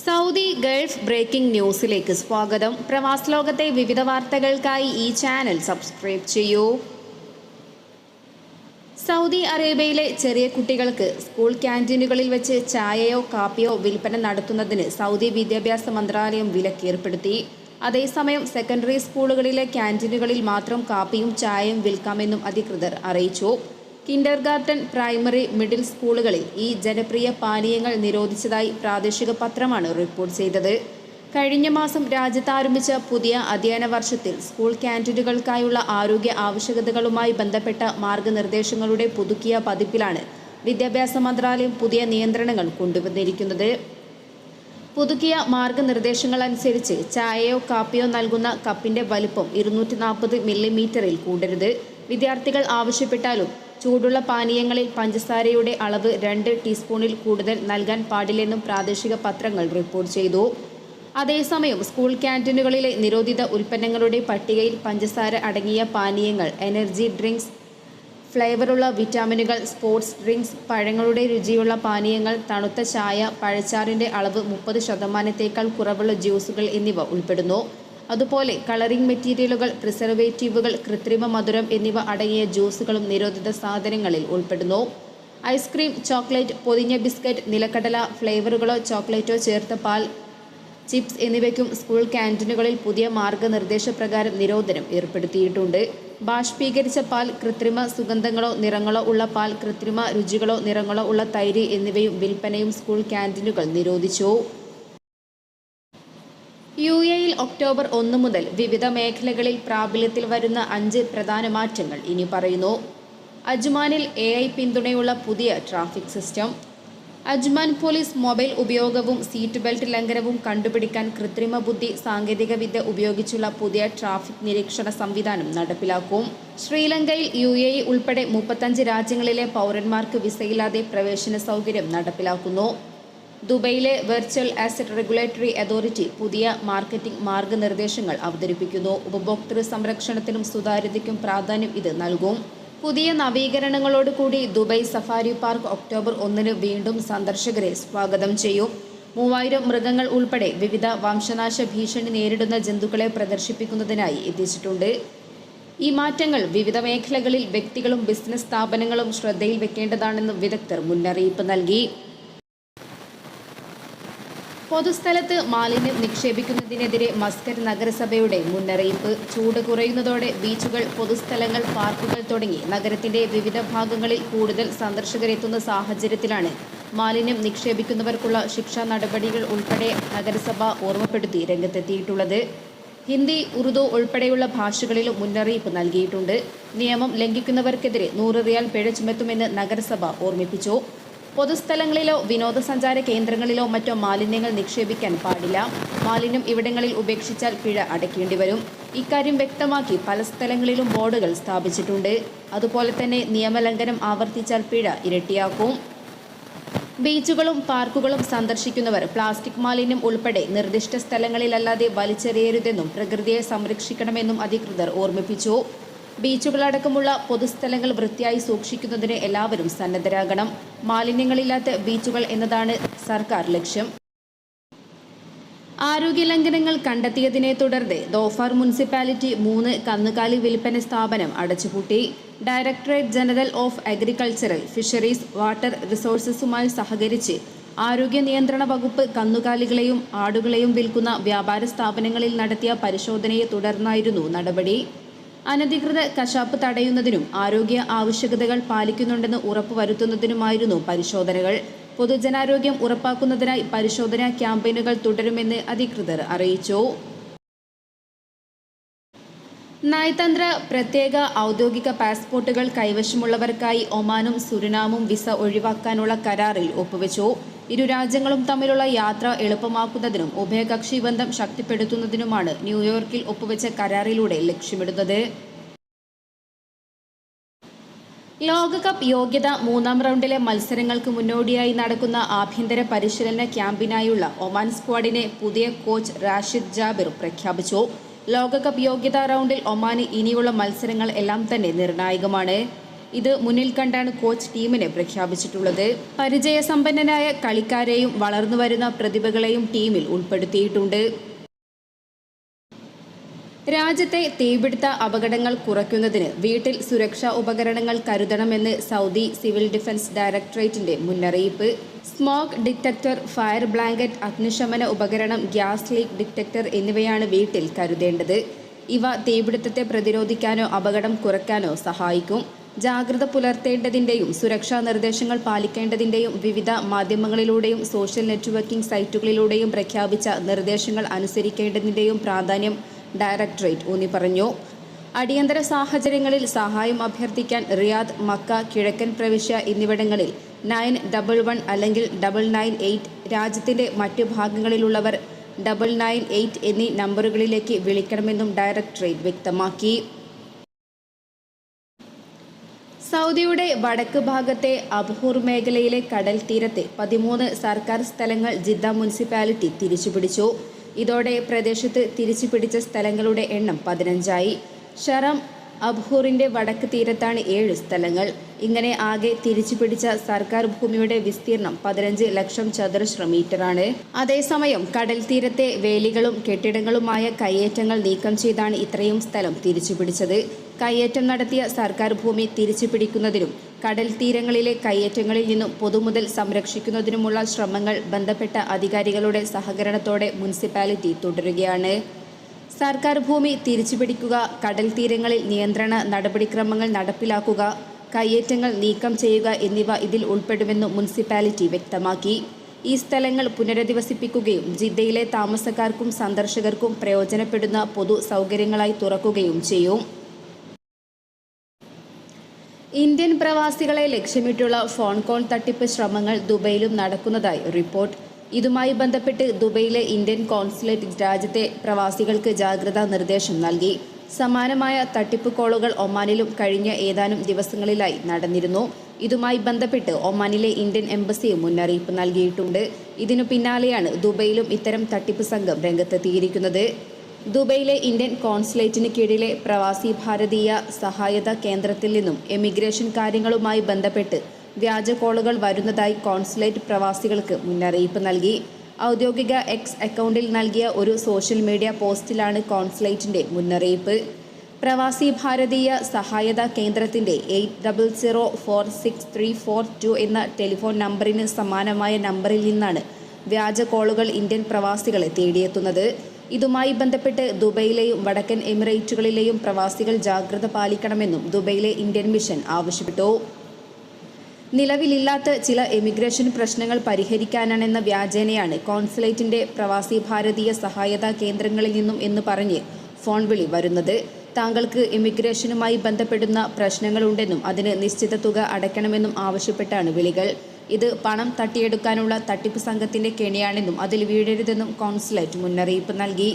Saudi Gulf breaking ന്യൂസിലേക്ക് സ്വാഗതം. പ്രവാസ ലോകത്തെ വിവിധ വാർത്തകൾക്കായി ഈ ചാനൽ സബ്സ്ക്രൈബ് ചെയ്യൂ. സൗദി അറേബ്യയിലെ ചെറിയ കുട്ടികൾക്ക് സ്കൂൾ ക്യാന്റീനുകളിൽ വെച്ച് ചായയോ കാപ്പിയോ വിൽപ്പന നടത്തുന്നതിന് സൗദി വിദ്യാഭ്യാസ മന്ത്രാലയം വിലക്കേർപ്പെടുത്തി അതേസമയം സെക്കൻഡറി സ്കൂളുകളിലെ ക്യാന്റീനുകളിൽ മാത്രം കാപ്പിയും ചായയും വിൽക്കാമെന്നും അധികൃതർ അറിയിച്ചു. കിൻഡർ ഗാർട്ടൻ പ്രൈമറി മിഡിൽ സ്കൂളുകളിൽ ഈ ജനപ്രിയ പാനീയങ്ങൾ നിരോധിച്ചതായി പ്രാദേശിക പത്രമാണ് റിപ്പോർട്ട് ചെയ്തത്. കഴിഞ്ഞ മാസം രാജ്യത്ത് ആരംഭിച്ച പുതിയ അധ്യയന വർഷത്തിൽ സ്കൂൾ ക്യാന്റീനുകൾക്കായുള്ള ആരോഗ്യ ആവശ്യകതകളുമായി ബന്ധപ്പെട്ട മാർഗനിർദ്ദേശങ്ങളുടെ പുതുക്കിയ പതിപ്പിലാണ് വിദ്യാഭ്യാസ മന്ത്രാലയം പുതിയ നിയന്ത്രണങ്ങൾ കൊണ്ടുവന്നിരിക്കുന്നത്. പുതുക്കിയ മാർഗനിർദ്ദേശങ്ങൾ അനുസരിച്ച് ചായയോ കാപ്പിയോ നൽകുന്ന കപ്പിന്റെ വലുപ്പം ഇരുന്നൂറ്റി നാൽപ്പത് മില്ലിമീറ്ററിൽ കൂടരുത്. വിദ്യാർത്ഥികൾ ആവശ്യപ്പെട്ടാലും ചൂടുള്ള പാനീയങ്ങളിൽ പഞ്ചസാരയുടെ അളവ് രണ്ട് ടീസ്പൂണിൽ കൂടുതൽ നൽകാൻ പാടില്ലെന്നും പ്രാദേശിക പത്രങ്ങൾ റിപ്പോർട്ട് ചെയ്തു. അതേസമയം സ്കൂൾ ക്യാന്റീനുകളിലെ നിരോധിത ഉൽപ്പന്നങ്ങളുടെ പട്ടികയിൽ പഞ്ചസാര അടങ്ങിയ പാനീയങ്ങൾ എനർജി ഡ്രിങ്ക്സ് ഫ്ലേവറുള്ള വിറ്റാമിനുകൾ സ്പോർട്സ് ഡ്രിങ്ക്സ് പഴങ്ങളുടെ രുചിയുള്ള പാനീയങ്ങൾ തണുത്ത ചായ പഴച്ചാറിന്റെ അളവ് മുപ്പത് ശതമാനത്തേക്കാൾ കുറവുള്ള ജ്യൂസുകൾ എന്നിവ ഉൾപ്പെടുന്നു. അതുപോലെ കളറിംഗ് മെറ്റീരിയലുകൾ പ്രിസർവേറ്റീവുകൾ കൃത്രിമ മധുരം എന്നിവ അടങ്ങിയ ജ്യൂസുകളും നിരോധിത സാധനങ്ങളിൽ ഉൾപ്പെടുന്നു. ഐസ്ക്രീം ചോക്ലേറ്റ് പൊതിഞ്ഞ ബിസ്ക്കറ്റ് നിലക്കടല ഫ്ലേവറുകളോ ചോക്ലേറ്റോ ചേർത്ത പാൽ ചിപ്സ് എന്നിവയ്ക്കും സ്കൂൾ ക്യാന്റീനുകളിൽ പുതിയ മാർഗനിർദ്ദേശപ്രകാരം നിരോധനം ഏർപ്പെടുത്തിയിട്ടുണ്ട്. ബാഷ്പീകരിച്ച പാൽ കൃത്രിമ സുഗന്ധങ്ങളോ നിറങ്ങളോ ഉള്ള പാൽ കൃത്രിമ രുചികളോ നിറങ്ങളോ ഉള്ള തൈര് എന്നിവയും വിൽപ്പനയും സ്കൂൾ ക്യാന്റീനുകൾ നിരോധിച്ചു. യു എയിൽ ഒക്ടോബർ ഒന്ന് മുതൽ വിവിധ മേഖലകളിൽ പ്രാബല്യത്തിൽ വരുന്ന അഞ്ച് പ്രധാന മാറ്റങ്ങൾ ഇനി പറയുന്നു. അജ്മാനിൽ എ ഐ പിന്തുണയുള്ള പുതിയ traffic system. Ajman police mobile ഉപയോഗവും സീറ്റ് ബെൽറ്റ് ലംഘനവും കണ്ടുപിടിക്കാൻ കൃത്രിമ ബുദ്ധി സാങ്കേതികവിദ്യ ഉപയോഗിച്ചുള്ള പുതിയ ട്രാഫിക് നിരീക്ഷണ സംവിധാനം നടപ്പിലാക്കും. ശ്രീലങ്കയിൽ യു എ ഉൾപ്പെടെ മുപ്പത്തഞ്ച് രാജ്യങ്ങളിലെ പൗരന്മാർക്ക് വിസയില്ലാതെ പ്രവേശന സൗകര്യം നടപ്പിലാക്കുന്നു. ദുബൈയിലെ വെർച്വൽ ആസറ്റ് റെഗുലേറ്ററി അതോറിറ്റി പുതിയ മാർക്കറ്റിംഗ് മാർഗനിർദ്ദേശങ്ങൾ അവതരിപ്പിക്കുന്നു. ഉപഭോക്തൃ സംരക്ഷണത്തിനും സുതാര്യതയ്ക്കും പ്രാധാന്യം ഇത് നൽകും. പുതിയ നവീകരണങ്ങളോടുകൂടി ദുബൈ സഫാരി പാർക്ക് ഒക്ടോബർ ഒന്നിന് വീണ്ടും സന്ദർശകരെ സ്വാഗതം ചെയ്യും. മൂവായിരം മൃഗങ്ങൾ ഉൾപ്പെടെ വിവിധ വംശനാശ ഭീഷണി നേരിടുന്ന ജന്തുക്കളെ പ്രദർശിപ്പിക്കുന്നതിനായി എത്തിച്ചിട്ടുണ്ട്. ഈ മാറ്റങ്ങൾ വിവിധ മേഖലകളിൽ വ്യക്തികളും ബിസിനസ് സ്ഥാപനങ്ങളും ശ്രദ്ധയിൽ വെക്കേണ്ടതാണെന്ന് വിദഗ്ധർ മുന്നറിയിപ്പ് നൽകി. പൊതുസ്ഥലത്ത് മാലിന്യം നിക്ഷേപിക്കുന്നതിനെതിരെ മസ്കറ്റ് നഗരസഭയുടെ മുന്നറിയിപ്പ്. ചൂട് കുറയുന്നതോടെ ബീച്ചുകൾ പൊതുസ്ഥലങ്ങൾ പാർക്കുകൾ തുടങ്ങി നഗരത്തിന്റെ വിവിധ ഭാഗങ്ങളിൽ കൂടുതൽ സന്ദർശകരെത്തുന്ന സാഹചര്യത്തിലാണ് മാലിന്യം നിക്ഷേപിക്കുന്നവർക്കുള്ള ശിക്ഷാ നടപടികൾ ഉൾപ്പെടെ നഗരസഭ ഓർമ്മപ്പെടുത്തി രംഗത്തെത്തിയിട്ടുള്ളത്. ഹിന്ദി ഉറുദു ഉൾപ്പെടെയുള്ള ഭാഷകളിലും മുന്നറിയിപ്പ് നൽകിയിട്ടുണ്ട്. നിയമം ലംഘിക്കുന്നവർക്കെതിരെ നൂറ് റിയാൽ പിഴ ചുമത്തുമെന്ന് നഗരസഭ ഓർമ്മിപ്പിച്ചു. പൊതുസ്ഥലങ്ങളിലോ വിനോദസഞ്ചാര കേന്ദ്രങ്ങളിലോ മറ്റോ മാലിന്യങ്ങൾ നിക്ഷേപിക്കാൻ പാടില്ല. മാലിന്യം ഇവിടങ്ങളിൽ ഉപേക്ഷിച്ചാൽ പിഴ അടയ്ക്കേണ്ടി വരും. ഇക്കാര്യം വ്യക്തമാക്കി പല സ്ഥലങ്ങളിലും ബോർഡുകൾ സ്ഥാപിച്ചിട്ടുണ്ട്. അതുപോലെ തന്നെ നിയമലംഘനം ആവർത്തിച്ചാൽ പിഴ ഇരട്ടിയാക്കും. ബീച്ചുകളും പാർക്കുകളും സന്ദർശിക്കുന്നവർ പ്ലാസ്റ്റിക് മാലിന്യം ഉൾപ്പെടെ നിർദ്ദിഷ്ട സ്ഥലങ്ങളിലല്ലാതെ വലിച്ചെറിയരുതെന്നും പ്രകൃതിയെ സംരക്ഷിക്കണമെന്നും അധികൃതർ ഓർമ്മിപ്പിച്ചു. ബീച്ചുകളടക്കമുള്ള പൊതുസ്ഥലങ്ങൾ വൃത്തിയായി സൂക്ഷിക്കുന്നതിന് എല്ലാവരും സന്നദ്ധരാകണം. മാലിന്യങ്ങളില്ലാത്ത ബീച്ചുകൾ എന്നതാണ് സർക്കാർ ലക്ഷ്യം. ആരോഗ്യ ലംഘനങ്ങൾ കണ്ടെത്തിയതിനെ തുടർന്ന് ദോഫാർ മുനിസിപ്പാലിറ്റി മൂന്ന് കന്നുകാലി വിൽപ്പന സ്ഥാപനം അടച്ചുപൂട്ടി. Directorate general of agricultural fisheries water റിസോഴ്സസുമായി സഹകരിച്ച് ആരോഗ്യ നിയന്ത്രണ വകുപ്പ് കന്നുകാലികളെയും ആടുകളെയും വിൽക്കുന്ന വ്യാപാര സ്ഥാപനങ്ങളിൽ നടത്തിയ പരിശോധനയെ തുടർന്നായിരുന്നു നടപടി. അനധികൃത കശാപ്പ് തടയുന്നതിനും ആരോഗ്യ ആവശ്യകതകൾ പാലിക്കുന്നുണ്ടെന്ന് ഉറപ്പുവരുത്തുന്നതിനുമായിരുന്നു പരിശോധനകൾ. പൊതുജനാരോഗ്യം ഉറപ്പാക്കുന്നതിനായി പരിശോധനാ ക്യാമ്പയിനുകൾ തുടരുമെന്ന് അധികൃതർ അറിയിച്ചു. നയതന്ത്ര പ്രത്യേക ഔദ്യോഗിക പാസ്പോർട്ടുകൾ കൈവശമുള്ളവർക്കായി ഒമാനും സുരിനാമും വിസ ഒഴിവാക്കാനുള്ള കരാറിൽ ഒപ്പുവെച്ചു. ഇരു രാജ്യങ്ങളും തമ്മിലുള്ള യാത്ര എളുപ്പമാക്കുന്നതിനും ഉഭയകക്ഷി ബന്ധം ശക്തിപ്പെടുത്തുന്നതിനുമാണ് ന്യൂയോർക്കിൽ ഒപ്പുവെച്ച കരാറിലൂടെ ലക്ഷ്യമിടുന്നത്. ലോകകപ്പ് യോഗ്യത മൂന്നാം റൗണ്ടിലെ മത്സരങ്ങൾക്ക് മുന്നോടിയായി നടക്കുന്ന ആഭ്യന്തര പരിശീലന ക്യാമ്പിനായുള്ള ഒമാൻ സ്ക്വാഡിനെ പുതിയ കോച്ച് റാഷിദ് ജാബിർ പ്രഖ്യാപിച്ചു. ലോകകപ്പ് യോഗ്യതാ റൗണ്ടിൽ ഒമാന് ഇനിയുള്ള മത്സരങ്ങൾ എല്ലാം തന്നെ നിർണായകമാണ്. ഇത് മുന്നിൽ കണ്ടാണ് കോച്ച് ടീമിനെ പ്രഖ്യാപിച്ചിട്ടുള്ളത്. പരിചയസമ്പന്നനായ കളിക്കാരെയും വളർന്നുവരുന്ന പ്രതിഭകളെയും ടീമിൽ ഉൾപ്പെടുത്തിയിട്ടുണ്ട്. രാജ്യത്തെ തീപിടുത്ത അപകടങ്ങൾ കുറയ്ക്കുന്നതിന് വീട്ടിൽ സുരക്ഷാ ഉപകരണങ്ങൾ കരുതണമെന്ന് സൗദി സിവിൽ ഡിഫൻസ് ഡയറക്ടറേറ്റിന്റെ മുന്നറിയിപ്പ്. സ്മോക്ക് ഡിറ്റക്ടർ ഫയർ ബ്ലാങ്കറ്റ് അഗ്നിശമന ഉപകരണം ഗ്യാസ് ലീക്ക് ഡിറ്റക്ടർ എന്നിവയാണ് വീട്ടിൽ കരുതേണ്ടത്. ഇവ തീപിടുത്തത്തെ പ്രതിരോധിക്കാനോ അപകടം കുറയ്ക്കാനോ സഹായിക്കും. ജാഗ്രത പുലർത്തേണ്ടതിന്റെയും സുരക്ഷാ നിർദ്ദേശങ്ങൾ പാലിക്കേണ്ടതിന്റെയും വിവിധ മാധ്യമങ്ങളിലൂടെയും സോഷ്യൽ നെറ്റ്വർക്കിംഗ് സൈറ്റുകളിലൂടെയും പ്രഖ്യാപിച്ച നിർദ്ദേശങ്ങൾ അനുസരിക്കേണ്ടതിന്റെയും പ്രാധാന്യം ഡയറക്ടറേറ്റ് ഊന്നി പറഞ്ഞു. അടിയന്തര സാഹചര്യങ്ങളിൽ സഹായം അഭ്യർത്ഥിക്കാൻ റിയാദ് മക്ക കിഴക്കൻ പ്രവിശ്യ എന്നിവിടങ്ങളിൽ നയൻ ഡബിൾ വൺ അല്ലെങ്കിൽ ഡബിൾ നയൻ എയ്റ്റ് രാജ്യത്തിന്റെ മറ്റു ഭാഗങ്ങളിലുള്ളവർ ഡബിൾ നയൻ എയ്റ്റ് എന്നീ നമ്പറുകളിലേക്ക് വിളിക്കണമെന്നും ഡയറക്ടറേറ്റ് വ്യക്തമാക്കി. സൗദിയുടെ വടക്ക് ഭാഗത്തെ അബ്ഹൂർ മേഖലയിലെ കടൽ തീരത്തെ പതിമൂന്ന് സർക്കാർ സ്ഥലങ്ങൾ ജിദ്ദ മുനിസിപ്പാലിറ്റി തിരിച്ചുപിടിച്ചു. ഇതോടെ പ്രദേശത്ത് തിരിച്ചുപിടിച്ച സ്ഥലങ്ങളുടെ എണ്ണം പതിനഞ്ചായി. ഷറം അബ്ഹൂറിന്റെ വടക്ക് തീരത്താണ് ഏഴ് സ്ഥലങ്ങൾ. ഇങ്ങനെ ആകെ തിരിച്ചു പിടിച്ച സർക്കാർ ഭൂമിയുടെ വിസ്തീർണം പതിനഞ്ച് ലക്ഷം ചതുരശ്ര മീറ്ററാണ്. അതേസമയം കടൽ തീരത്തെ വേലികളും കെട്ടിടങ്ങളുമായ കയ്യേറ്റങ്ങൾ നീക്കം ചെയ്താണ് ഇത്രയും സ്ഥലം തിരിച്ചു പിടിച്ചത്. കയ്യേറ്റം നടത്തിയ സർക്കാർ ഭൂമി തിരിച്ചു പിടിക്കുന്നതിനും കടൽ തീരങ്ങളിലെ കയ്യേറ്റങ്ങളിൽ നിന്നും പൊതുമുതൽ സംരക്ഷിക്കുന്നതിനുമുള്ള ശ്രമങ്ങൾ ബന്ധപ്പെട്ട അധികാരികളുടെ സഹകരണത്തോടെ മുനിസിപ്പാലിറ്റി തുടരുകയാണ്. സർക്കാർ ഭൂമി തിരിച്ചുപിടിക്കുക കടൽ തീരങ്ങളിൽ നിയന്ത്രണ നടപടിക്രമങ്ങൾ നടപ്പിലാക്കുക കയ്യേറ്റങ്ങൾ നീക്കം ചെയ്യുക എന്നിവ ഇതിൽ ഉൾപ്പെടുമെന്ന് മുനിസിപ്പാലിറ്റി വ്യക്തമാക്കി. ഈ സ്ഥലങ്ങൾ പുനരധിവസിപ്പിക്കുകയും ജിദ്ദയിലെ താമസക്കാർക്കും സന്ദർശകർക്കും പ്രയോജനപ്പെടുന്ന പൊതു സൗകര്യങ്ങളായി തുറക്കുകയും ചെയ്യും. ഇന്ത്യൻ പ്രവാസികളെ ലക്ഷ്യമിട്ടുള്ള ഫോൺ കോൾ തട്ടിപ്പ് ശ്രമങ്ങൾ ദുബൈയിലും നടക്കുന്നതായി റിപ്പോർട്ട്. ഇതുമായി ബന്ധപ്പെട്ട് ദുബൈയിലെ ഇന്ത്യൻ കോൺസുലേറ്റ് രാജ്യത്തെ പ്രവാസികൾക്ക് ജാഗ്രതാ നിർദ്ദേശം നൽകി. സമാനമായ തട്ടിപ്പ് കോളുകൾ ഒമാനിലും കഴിഞ്ഞ ഏതാനും ദിവസങ്ങളിലായി നടന്നിരുന്നു. ഇതുമായി ബന്ധപ്പെട്ട് ഒമാനിലെ ഇന്ത്യൻ എംബസിയും മുന്നറിയിപ്പ് നൽകിയിട്ടുണ്ട്. ഇതിനു പിന്നാലെയാണ് ദുബൈയിലും ഇത്തരം തട്ടിപ്പ് സംഘം രംഗത്തെത്തിയിരിക്കുന്നത്. ദുബൈയിലെ ഇന്ത്യൻ കോൺസുലേറ്റിന് കീഴിലെ പ്രവാസി ഭാരതീയ സഹായത കേന്ദ്രത്തിൽ നിന്നും എമിഗ്രേഷൻ കാര്യങ്ങളുമായി ബന്ധപ്പെട്ട് വ്യാജ കോളുകൾ വരുന്നതായി കോൺസുലേറ്റ് പ്രവാസികൾക്ക് മുന്നറിയിപ്പ് നൽകി. ഔദ്യോഗിക എക്സ് അക്കൗണ്ടിൽ നൽകിയ ഒരു സോഷ്യൽ മീഡിയ പോസ്റ്റിലാണ് കോൺസുലേറ്റിന്റെ മുന്നറിയിപ്പ്. പ്രവാസി ഭാരതീയ സഹായതാ കേന്ദ്രത്തിന്റെ eight double zero four six three four two എന്ന ടെലിഫോൺ നമ്പറിന് സമാനമായ നമ്പറിൽ നിന്നാണ് വ്യാജ കോളുകൾ ഇന്ത്യൻ പ്രവാസികളെ തേടിയെത്തുന്നത്. ഇതുമായി ബന്ധപ്പെട്ട് ദുബൈയിലെയും വടക്കൻ എമിറേറ്റുകളിലെയും പ്രവാസികൾ ജാഗ്രത പാലിക്കണമെന്നും ദുബൈയിലെ ഇന്ത്യൻ മിഷൻ ആവശ്യപ്പെട്ടു. നിലവിലില്ലാത്ത ചില എമിഗ്രേഷൻ പ്രശ്നങ്ങൾ പരിഹരിക്കാനാണെന്ന വ്യാജേനയാണ് കോൺസുലേറ്റിന്റെ പ്രവാസി ഭാരതീയ സഹായതാ കേന്ദ്രങ്ങളിൽ നിന്നും എന്ന് പറഞ്ഞ് ഫോൺ വിളി വരുന്നത്. താങ്കൾക്ക് എമിഗ്രേഷനുമായി ബന്ധപ്പെടുന്ന പ്രശ്നങ്ങളുണ്ടെന്നും അതിന് നിശ്ചിത തുക അടയ്ക്കണമെന്നും ആവശ്യപ്പെട്ടാണ് വിളികൾ. ഇത് പണം തട്ടിയെടുക്കാനുള്ള തട്ടിപ്പ് സംഘത്തിന്റെ കെണിയാണെന്നും അതിൽ വീഴരുതെന്നും കോൺസുലേറ്റ് മുന്നറിയിപ്പ് നൽകി.